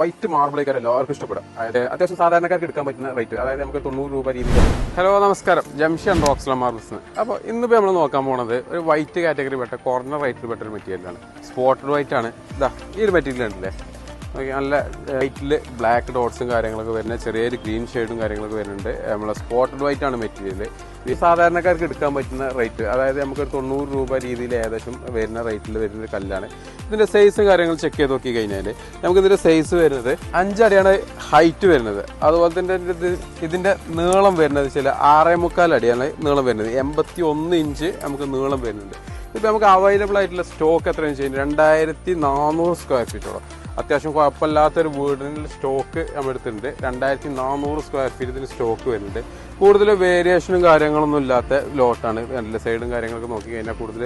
White മാർബിളേക്കാർ എല്ലാവർക്കും ഇഷ്ടപ്പെടും. അതായത് അത്യാവശ്യം സാധാരണക്കാർക്ക് എടുക്കാൻ പറ്റുന്ന റേറ്റ് അതായത് നമുക്ക് തൊണ്ണൂറ് രൂപ രീതിയിൽ. ഹലോ നമസ്കാരം. ജംഷൻ റോക്സ്ല മാർബിൾസ് അപ്പോൾ ഇന്നിപ്പോൾ നമ്മൾ നോക്കാൻ പോണത് ഒരു വൈറ്റ് കാറ്റഗറി പെട്ട കോർണർ റേറ്റിൽ പെട്ട ഒരു മെറ്റീരിയലാണ് സ്പോട്ടഡ് വൈറ്റ് ആണ്. ഇതാ ഈ ഒരു മെറ്റീരിയൽ ഉണ്ടല്ലേ നല്ല വൈറ്റിൽ ബ്ലാക്ക് ഡോട്ട്സും കാര്യങ്ങളൊക്കെ വരുന്നത് ചെറിയൊരു ഗ്രീൻ ഷെയ്ഡും കാര്യങ്ങളൊക്കെ വരുന്നുണ്ട്. നമ്മളെ സ്പോട്ടഡ് വൈറ്റ് ആണ് മെറ്റീരിയൽ ഈ സാധാരണക്കാർക്ക് എടുക്കാൻ പറ്റുന്ന റേറ്റ് അതായത് നമുക്ക് തൊണ്ണൂറ് രൂപ രീതിയിൽ ഏകദേശം വരുന്ന റേറ്റിൽ വരുന്ന ഒരു കല്ലാണ്. ഇതിന്റെ സൈസും കാര്യങ്ങൾ ചെക്ക് ചെയ്ത് നോക്കി കഴിഞ്ഞാൽ നമുക്ക് ഇതിന്റെ സൈസ് വരുന്നത് അഞ്ചടിയാണ് ഹൈറ്റ് വരുന്നത്. അതുപോലെ തന്നെ ഇത് ഇതിന്റെ നീളം വരുന്നത് ചില ആറേ മുക്കാൽ അടിയാണ് നീളം വരുന്നത്. എൺപത്തി ഒന്ന് ഇഞ്ച് നമുക്ക് നീളം വരുന്നുണ്ട്. ഇപ്പം നമുക്ക് അവൈലബിൾ ആയിട്ടുള്ള സ്റ്റോക്ക് എത്രയാണെന്ന് വെച്ച് കഴിഞ്ഞാൽ രണ്ടായിരത്തി നാനൂറ് സ്ക്വയർ ഫീറ്റോളം അത്യാവശ്യം കുഴപ്പമില്ലാത്തൊരു വീടിന് സ്റ്റോക്ക് നമ്മൾ എടുത്തിട്ടുണ്ട് രണ്ടായിരത്തി നാനൂറ് സ്ക്വയർ ഫീറ്റ് ഇതിന് സ്റ്റോക്ക് വരുന്നുണ്ട്. കൂടുതൽ വേരിയേഷനും കാര്യങ്ങളൊന്നും ഇല്ലാത്ത ലോട്ടാണ് നല്ല സൈഡും കാര്യങ്ങളൊക്കെ നോക്കി കഴിഞ്ഞാൽ കൂടുതൽ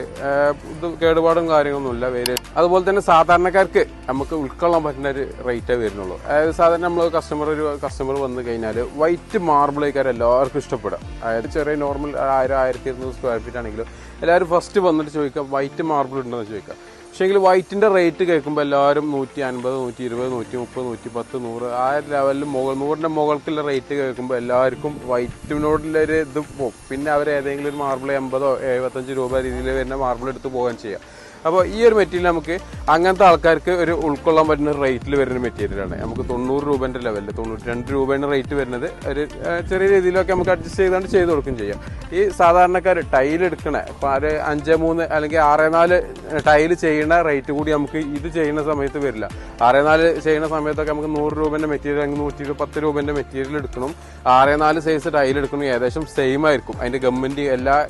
കേടുപാടും കാര്യങ്ങളൊന്നുമില്ല വേരിയേഷൻ അതുപോലെ തന്നെ സാധാരണക്കാർക്ക് നമുക്ക് ഉൾക്കൊള്ളാൻ പറ്റുന്ന ഒരു റേറ്റേ വരുന്നുള്ളൂ. അതായത് സാധാരണ നമ്മൾ കസ്റ്റമർ ഒരു കസ്റ്റമർ വന്നു കഴിഞ്ഞാൽ വൈറ്റ് മാർബിളേക്കാർ എല്ലാവർക്കും ഇഷ്ടപ്പെടും അതായത് ചെറിയ നോർമൽ ആയിരം ആയിരത്തി ഇരുന്നൂറ് സ്ക്വയർ ഫീറ്റ് ആണെങ്കിലും എല്ലാവരും ഫസ്റ്റ് വന്നിട്ട് ചോദിക്കുക വൈറ്റ് മാർബിൾ ഉണ്ടെന്ന് ചോദിക്കുക. പക്ഷേങ്കിൽ വൈറ്റിന്റെ റേറ്റ് കേൾക്കുമ്പോൾ എല്ലാവരും നൂറ്റി അൻപത് നൂറ്റി ഇരുപത് നൂറ്റി മുപ്പത് നൂറ്റി പത്ത് നൂറ് ആ ലെവലിൽ മുകൾ നൂറിന്റെ മുകൾക്കുള്ള റേറ്റ് കേൾക്കുമ്പോൾ എല്ലാവർക്കും വൈറ്റിനോടുള്ള ഒരു ഇത് പോകും പിന്നെ അവർ ഏതെങ്കിലും ഒരു മാർബിൾ എൺപതോ എഴുപത്തഞ്ച് രൂപ രീതിയിൽ വരുന്ന മാർബിൾ എടുത്ത് പോകാൻ ചെയ്യാം. അപ്പോൾ ഈ ഒരു മെറ്റീരിയൽ നമുക്ക് അങ്ങനത്തെ ആൾക്കാർക്ക് ഒരു ഉൾക്കൊള്ളാൻ പറ്റുന്ന റേറ്റിൽ വരുന്ന മെറ്റീരിയലാണ് നമുക്ക് തൊണ്ണൂറ് രൂപേന്റെ ലെവലിൽ തൊണ്ണൂറ്റി രണ്ട് രൂപേന്റെ റേറ്റ് വരുന്നത് ഒരു ചെറിയ രീതിയിലൊക്കെ നമുക്ക് അഡ്ജസ്റ്റ് ചെയ്തുകൊണ്ട് ചെയ്ത് കൊടുക്കുകയും ചെയ്യാം. ഈ സാധാരണക്കാർ ടൈൽ എടുക്കണ ആ ഒരു അഞ്ച് മൂന്ന് അല്ലെങ്കിൽ ആറ് നാല് ടൈൽ ചെയ്യുന്ന റേറ്റ് കൂടി നമുക്ക് ഇത് ചെയ്യുന്ന സമയത്ത് വരില്ല. ആറ് നാല് ചെയ്യുന്ന സമയത്തൊക്കെ നമുക്ക് നൂറ് രൂപന്റെ മെറ്റീരിയൽ അല്ലെങ്കിൽ നൂറ്റി പത്ത് രൂപന്റെ മെറ്റീരിയൽ എടുക്കണം. ആറ് നാല് സൈസ് ടൈൽ എടുക്കണം ഏകദേശം സെയിം ആയിരിക്കും. അതിന്റെ ഗവൺമെന്റ് എല്ലാ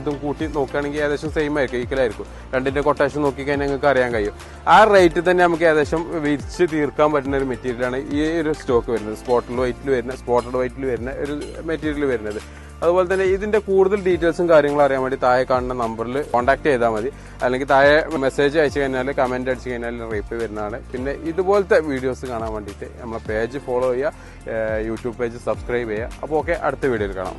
ഇതും കൂട്ടി നോക്കുകയാണെങ്കിൽ ഏകദേശം സെയിം ആയിരിക്കും ഈക്കലായിരിക്കും രണ്ടിന്റെ കൊട്ടേഷൻ നോക്കിക്കഴിഞ്ഞാൽ നിങ്ങൾക്ക് അറിയാൻ കഴിയും. ആ റേറ്റ് തന്നെ നമുക്ക് ഏകദേശം വിരിച്ച് തീർക്കാൻ പറ്റുന്ന ഒരു മെറ്റീരിയലാണ് ഈ ഒരു സ്റ്റോക്ക് വരുന്നത്. സ്പോട്ടഡ് വൈറ്റിൽ വരുന്ന സ്പോട്ടഡ് വൈറ്റിൽ വരുന്ന ഒരു മെറ്റീരിയൽ വരുന്നത്. അതുപോലെ തന്നെ ഇതിന്റെ കൂടുതൽ ഡീറ്റെയിൽസും കാര്യങ്ങളും അറിയാൻ വേണ്ടി താഴെ കാണുന്ന നമ്പറിൽ കോൺടാക്ട് ചെയ്താൽ മതി. അല്ലെങ്കിൽ താഴെ മെസ്സേജ് അയച്ചു കഴിഞ്ഞാൽ കമന്റ് അടിച്ചു കഴിഞ്ഞാൽ റീപ്ലൈ വരുന്നതാണ് പിന്നെ ഇതുപോലത്തെ വീഡിയോസ് കാണാൻ വേണ്ടിയിട്ട് നമ്മളെ പേജ് ഫോളോ ചെയ്യുക യൂട്യൂബ് പേജ് സബ്സ്ക്രൈബ് ചെയ്യുക. അപ്പോൾ ഓക്കെ അടുത്ത വീഡിയോയിൽ കാണാം.